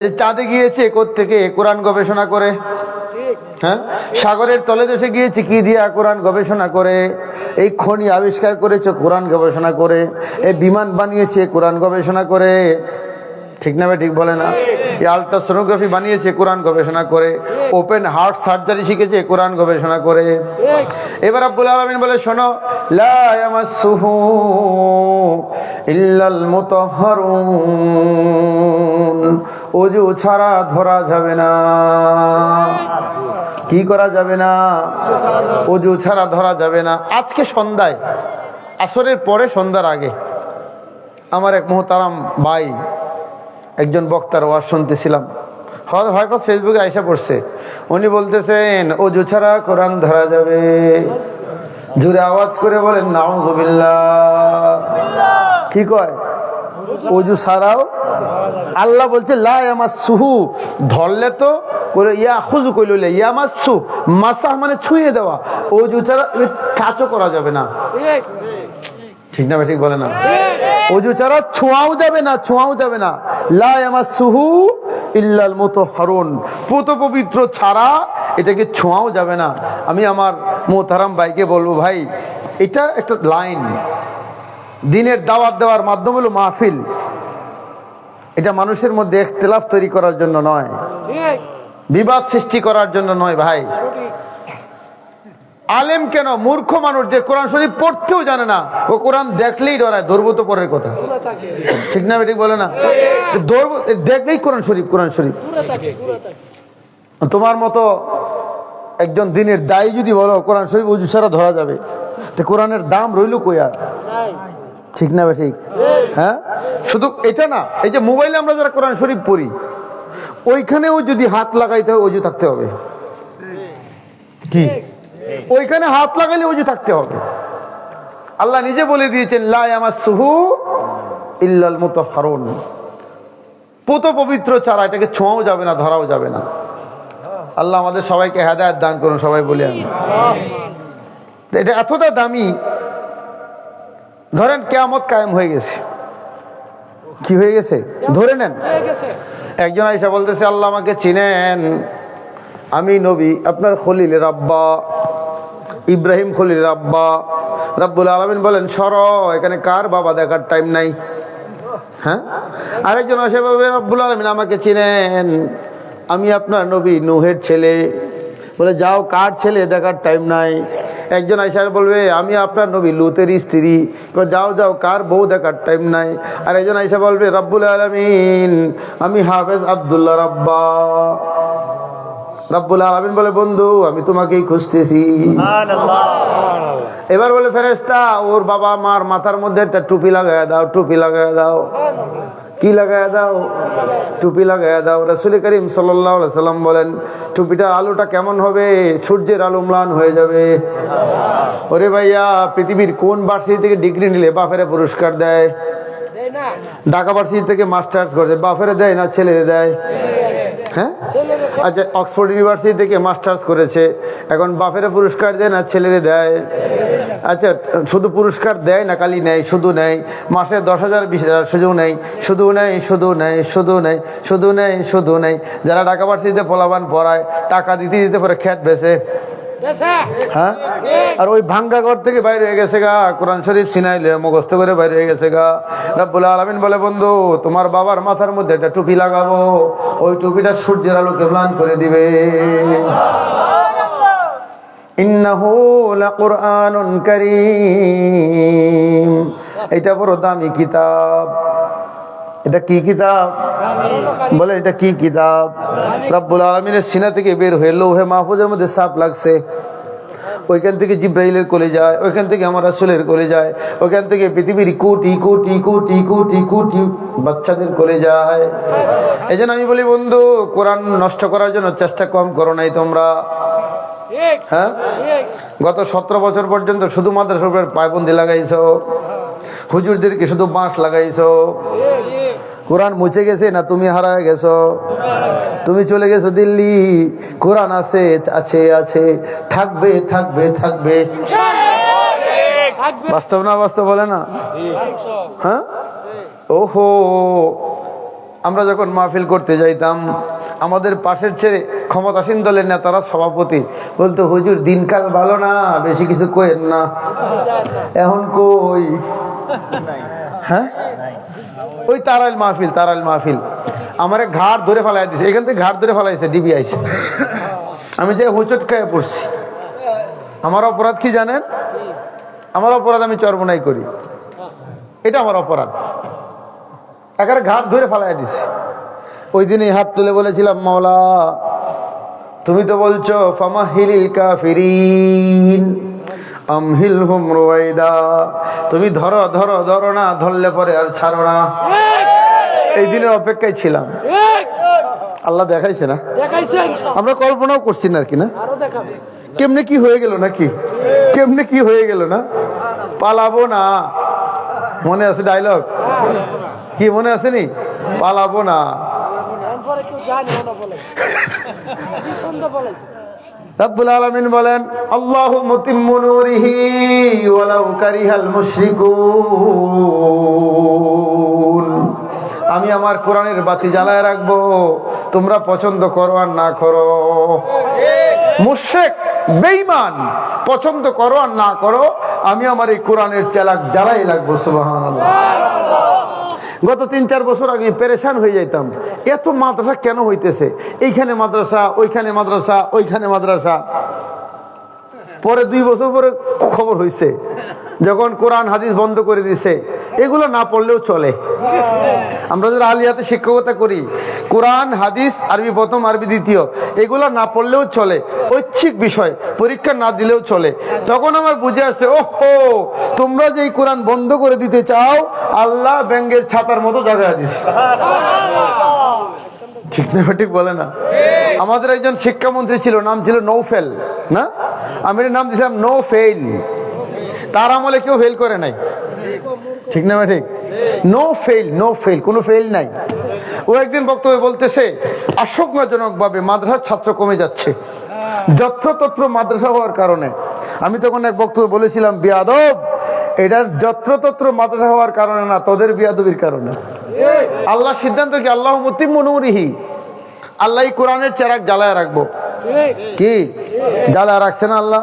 চাঁদে গিয়েছে থেকে কোরআন গবেষণা করে। হ্যাঁ? সাগরের তলে দেশে গিয়েছে কি দিয়া কোরআন গবেষণা করে? এই খনি আবিষ্কার করেছে কোরআন গবেষণা করে। এই বিমান বানিয়েছে কোরআন গবেষণা করে। ঠিক না ঠিক বলে না? এই আলট্রাসোনোগ্রাফি বানিয়েছে কোরআন গবেষণা করে। ওপেন হার্ট সার্জারি শিখেছে কোরআন গবেষণা করে। এবার আব্বুল আলমিন বলে শোনো লা ইয়ামাসসুহু ইল্লাল মুতাহহারুন অজু ছাড়া ধরা যাবে না। কি করা যাবে না? অজু ছাড়া ধরা যাবে না। আজকে সন্ধ্যায়, আসরের পরে সন্ধ্যার আগে, আমার এক মোহতারাম ভাই, একজন বক্তার ওয়াজ শুনতেছিলাম। হয়- হয়তো ফেসবুকে আইসা পড়ছে। উনি বলতেছেন অজু ছাড়া কোরআন ধরা যাবে। জোরে আওয়াজ করে বলেন, নাউজুবিল্লাহ। কি কয়? অজু ছাড়াও আল্লাহ বলছে, লা আমার সুহু ধরলে তো ইয়া খুজু কইল ইয়া আমার সু মাসাহ মানে ছুঁয়ে দেওয়া। অজু ছাড়া টাচও করা যাবে না। ঠিক না ঠিক বলে না? অজু ছাড়া ছোঁয়াও যাবে না, ছোঁয়াও যাবে না। লা আমার সুহু ইল্লাল মতো হরণ পুত পবিত্র ছাড়া এটাকে ছোঁয়াও যাবে না। আমি আমার মোতারাম ভাইকে বলব, ভাই, এটা একটা লাইন। দিনের দাওয়াত দেওয়ার মাধ্যম হলো মাহফিল। এটা মানুষের মধ্যে একতলাফ তৈরি করার জন্য নয়। বিবাদ সৃষ্টি করার জন্য নয় ভাই। আলেম কেন? মূর্খ মানুষ যে কোরআন শরীফ পড়তেও জানে না ও কোরআন দেখলেই ডরায় ধরবো তো পরের কথা। ঠিক না ঠিক বলে না? ধরবো দেখলেই কোরআন শরীফ কোরআন শরীফ। তোমার মতো একজন দিনের দায়ী যদি বলো কোরআন শরীফ উজু ছাড়া ধরা যাবে তো কোরআনের দাম রইল কই আর? ঠিক না ঠিক? হ্যাঁ? শুধু এটা না, এই যে মোবাইলে আমরা যারা কোরআন শরীফ পড়ি, ওইখানেও যদি হাত লাগাইতে হয় অজু থাকতে হবে। কি? ওইখানে হাত লাগালে অজু থাকতে হবে। আল্লাহ নিজে বলে দিয়েছেন, লা আমার সুহু ইল্লাল মুতাহহারুন পুত পবিত্র ছাড়া এটাকে ছোঁয়াও যাবে না, ধরাও যাবে না। আল্লাহ আমাদের সবাইকে হেদায়ত দান করুন, সবাই বলি আমি এটা এতটা দামি ধরেন কেয়ামত কায়েম হয়ে গেছে। কি হয়ে গেছে? ধরে নেন। একজন আইসা বলতেছে, আল্লাহ আমাকে চিনেন। আমি নবী, আপনার খলিলের আব্বা ইব্রাহিম খলিলের আব্বা রাব্বুল আলমিন বলেন, সর, এখানে কার বাবা দেখার টাইম নাই? হ্যাঁ? আরেকজন বলবে, রব্বুল আলমিন আমাকে চিনেন। আমি আপনার নবী, নুহের ছেলে। বলে যাও কার ছেলে? দেখার টাইম নাই। একজন আইসার বলবে আমি আপনার নবী লুতের স্ত্রী। যাও যাও কার বউ দেখার টাইম নাই? আর একজন আইসা বলবে রব্বুল আলমিন আমি হাফেজ আবদুল্লাহ রাব্বা। রব্বুল আলমিন বলে বন্ধু আমি তোমাকেই খুঁজতেছি। এবার বলে ফেরেস্তা ওর বাবা মার মাথার মধ্যে একটা টুপি লাগায় দাও টুপি লাগায় দাও। কি লাগায় দাও? টুপি লাগায় দাও। রসুল করিম সাল্লাম বলেন, টুপিটার আলোটা কেমন হবে? সূর্যের আলো ম্লান হয়ে যাবে। ওরে ভাইয়া, পৃথিবীর কোন ভার্সিটি থেকে ডিগ্রি নিলে বাফেরে পুরস্কার দেয়? ঢাকা ভার্সিটি থেকে মাস্টার্স করছে বাফেরে দেয় না ছেলে দেয়? হ্যাঁ? আচ্ছা অক্সফোর্ড ইউনিভার্সিটি থেকে মাস্টার্স করেছে, এখন বাফেরে পুরস্কার দেয় না ছেলেরে দেয়? আচ্ছা শুধু পুরস্কার দেয় না খালি নেয়, শুধু নেয়, মাসে দশ হাজার, বিশ হাজার, শুধু নেই শুধু নেই শুধু নেই শুধু নেই শুধু নেই শুধু নেই যারা ঢাকা ভার্সিটিতে পোলাবান পড়ায়, টাকা দিতে দিতে পরে খ্যাত বেছে হ্যাঁ? আর ওই ভাঙ্গা ঘর থেকে বাইরে হয়ে গেছে গা, কোরআন শরীফ সিনাইলে মুখস্থ করে বাইরে হয়ে গেছে গা। রাব্বুল আলামিন বলে, বন্ধু, তোমার বাবার মাথার মধ্যে একটা টুপি লাগাবো, ওই টুপিটা সূর্যের আলোকে ম্লান করে দিবে। ইন্নাহু লাকুরআনুন কারীম। এটা বড় দামি কিতাব। এটা কি কিতাব? বলে, এটা কি কিতাব? রাব্বুল আলমিনের সিনা থেকে বের হয়ে লৌহে মাহফুজের মধ্যে সাপ লাগছে। ওইখান থেকে জিব্রাইলের কোলে যায়, ওইখান থেকে আমার রাসুলের কোলে যায়, ওইখান থেকে পৃথিবীর কোটি কোটি কোটি কোটি কোটি বাচ্চাদের কোলে যায়। এই আমি বলি, বন্ধু, কোরআন নষ্ট করার জন্য চেষ্টা কম করো নাই তোমরা। হ্যাঁ? গত সতেরো বছর পর্যন্ত শুধু মাদ্রাসার উপর পায়বন্দি লাগাইছো। হুজুরদেরকে শুধু বাঁশ লাগাইছো। কোরআন মুছে গেছে না তুমি হারায় গেছো? তুমি চলে গেছো দিল্লি। কোরআন আছে আছে আছে। থাকবে থাকবে থাকবে। বাস্তব না বাস্তব বলে না? হ্যাঁ? ওহো। আমরা যখন মাহফিল করতে যাইতাম, আমাদের পাশের ছেড়ে ক্ষমতাসীন দলের নেতারা সভাপতি বলতো, হুজুর, দিনকাল ভালো না, বেশি কিছু কইেন না। এখন কই? হ্যাঁ? ওই তারাইল মাহফিল তারাইল মাহফিল। আমার ঘাট ধরে ফেলাই দিছে। এখান থেকে ঘাট ধরে ফেলাইছে ডিবি আইসে। আমি যে হুচট খেয়ে পড়ছি। আমার অপরাধ কি জানেন? আমার অপরাধ আমি চর্বনাই করি। এটা আমার অপরাধ। একারে ঘাট ধরে ফেলাই দিছি। ওই দিনে হাত তুলে বলেছিলাম মাওলা তুমি তো বলছো ফামা হিলিল কাফিরিন আমহিল হুম রুয়াইদা তুমি ধরো ধরো ধরো না ধরলে পরে আর ছাড়ো না। এই দিনের অপেক্ষায় ছিলাম। আল্লাহ দেখাইছে না? আমরা কল্পনাও করছি না আর কি না? কেমনে কি হয়ে গেল নাকি? কেমনে কি হয়ে গেল না? পালাবো না। মনে আছে ডায়লগ কি মনে আছে নি? পালাবো না। রাব্বুল আলামিন বলেন আল্লাহু মুতিম্মু নূরিহি ওয়ালাউ কারিহাল মুশরিকুন। আমি আমার কোরআনের বাতি জ্বালায় রাখব। তোমরা পছন্দ করো আর না করো। মুশেক বেঈমান পছন্দ করো আর না করো আমি আমার এই কোরআনের চালাক জ্বালাই রাখব সুবহানাল্লাহ। গত তিন চার বছর আগে পেরেশান হয়ে যাইতাম। এত মাদ্রাসা কেন হইতেছে? এইখানে মাদ্রাসা, ওইখানে মাদ্রাসা ওইখানে মাদ্রাসা। পরে দুই বছর পরে খবর হয়েছে যখন কোরআন, হাদিস বন্ধ করে দিছে, এগুলো না পড়লেও চলে। আমরা যারা আলিয়াতে শিক্ষকতা করি, কোরআন, হাদিস, আরবি প্রথম, আরবি দ্বিতীয়, এগুলো না পড়লেও চলে। ঐচ্ছিক বিষয়, পরীক্ষা না দিলেও চলে। তখন আমার বুঝে আসছে ওহো, তোমরা যে কোরআন বন্ধ করে দিতে চাও, আল্লাহ ব্যাঙ্গের ছাতার মতো জায়গায় দিছে। ঠিক না ঠিক বলে না। আমাদের একজন শিক্ষামন্ত্রী ছিল, নাম ছিল নৌফেল, না? আমি নাম দিয়েছিলাম নো ফেইল তার আমলে কেউ ফেল করে নাই। ঠিক না ঠিক? নো ফেল নো ফেল কোনো ফেল নাই। ও একদিন বক্তব্য বলতেছে আশঙ্কাজনকভাবে মাদ্রাসার ছাত্র কমে যাচ্ছে। যত্রতত্র মাদ্রাসা হওয়ার কারণে। আমি তখন এক বক্তব্য বলেছিলাম, বিয়াদব, এটার যত্রতত্র মাদ্রাসা হওয়ার কারণে না, তোদের বিয়াদবির কারণে। আল্লাহ সিদ্ধান্ত কি, আল্লাহ মতিম মনুরিহি আল্লাহ কোরআনের চেরাক জ্বালায় রাখব। কি? জ্বালায় রাখছে না আল্লাহ?